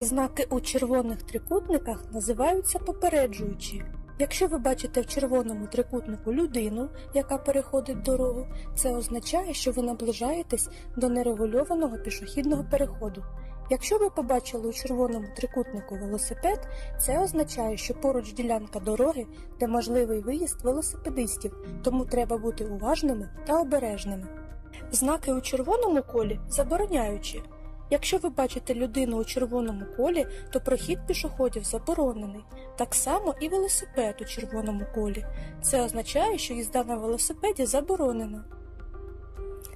Знаки у червоних трикутниках називаються попереджуючі. Якщо ви бачите в червоному трикутнику людину, яка переходить дорогу, це означає, що ви наближаєтесь до нерегульованого пішохідного переходу. Якщо ви побачили у червоному трикутнику велосипед, це означає, що поруч ділянка дороги, де можливий виїзд велосипедистів, тому треба бути уважними та обережними. Знаки у червоному колі забороняючі. Якщо ви бачите людину у червоному колі, то прохід пішоходів заборонений. Так само і велосипед у червоному колі. Це означає, що їзда на велосипеді заборонена.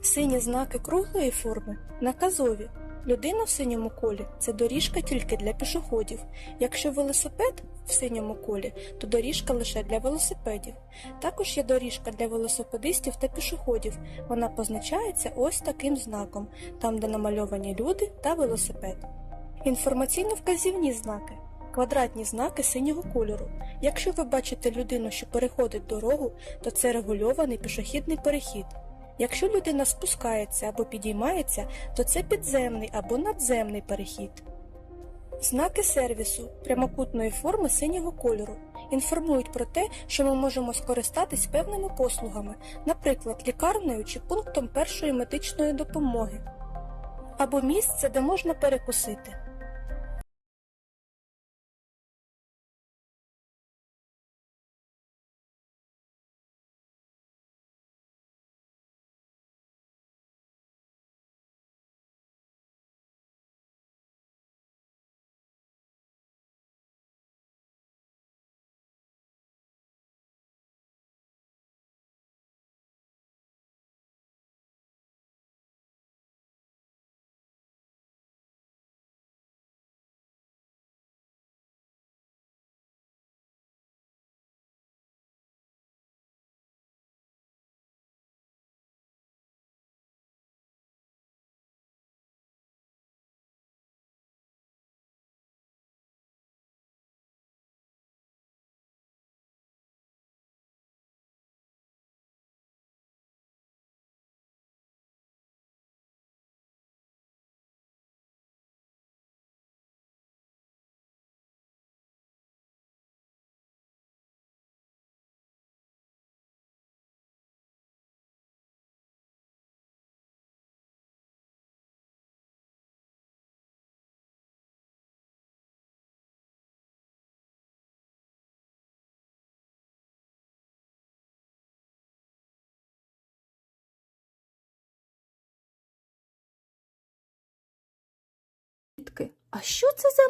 Сині знаки круглої форми наказові. Людина в синьому колі це доріжка тільки для пішоходів. Якщо велосипед в синьому колі, то доріжка лише для велосипедів. Також є доріжка для велосипедистів та пішоходів. Вона позначається ось таким знаком, там де намальовані люди та велосипед. Інформаційно-вказівні знаки. Квадратні знаки синього кольору. Якщо ви бачите людину, що переходить дорогу, то це регульований пішохідний перехід. Якщо людина спускається або підіймається, то це підземний або надземний перехід. Знаки сервісу прямокутної форми синього кольору інформують про те, що ми можемо скористатись певними послугами, наприклад, лікарнею чи пунктом першої медичної допомоги, або місце, де можна перекусити. А що це за